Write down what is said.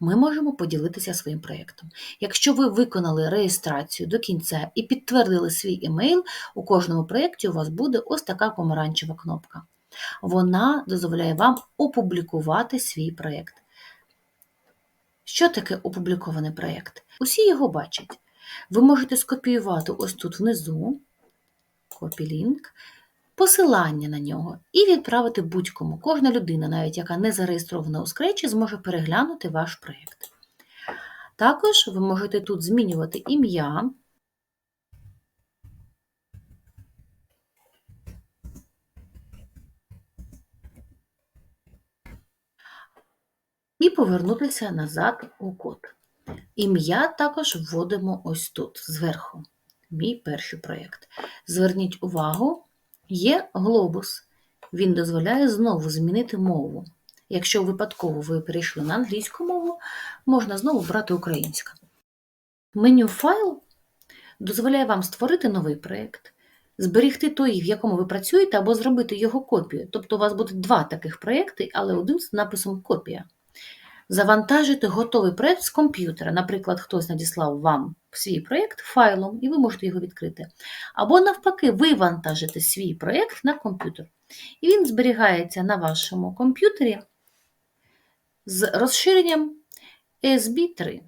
Ми можемо поділитися своїм проєктом. Якщо ви виконали реєстрацію до кінця і підтвердили свій емейл, у кожному проєкті у вас буде ось така помаранчева кнопка. Вона дозволяє вам опублікувати свій проєкт. Що таке опублікований проєкт? Усі його бачать. Ви можете скопіювати ось тут внизу, копі-лінк, посилання на нього і відправити будь-кому. Кожна людина, навіть яка не зареєстрована у Scratch, зможе переглянути ваш проєкт. Також ви можете тут змінювати ім'я. І повернутися назад у код. Ім'я також вводимо ось тут, зверху. Мій перший проєкт. Зверніть увагу, є глобус. Він дозволяє знову змінити мову. Якщо випадково ви перейшли на англійську мову, можна знову брати українську. Меню файл дозволяє вам створити новий проєкт, зберігти той, в якому ви працюєте, або зробити його копію. Тобто у вас буде два таких проєкти, але один з написом копія. Завантажити готовий проєкт з комп'ютера. Наприклад, хтось надіслав вам свій проєкт файлом, і ви можете його відкрити. Або, навпаки, вивантажити свій проєкт на комп'ютер. І він зберігається на вашому комп'ютері з розширенням SB3.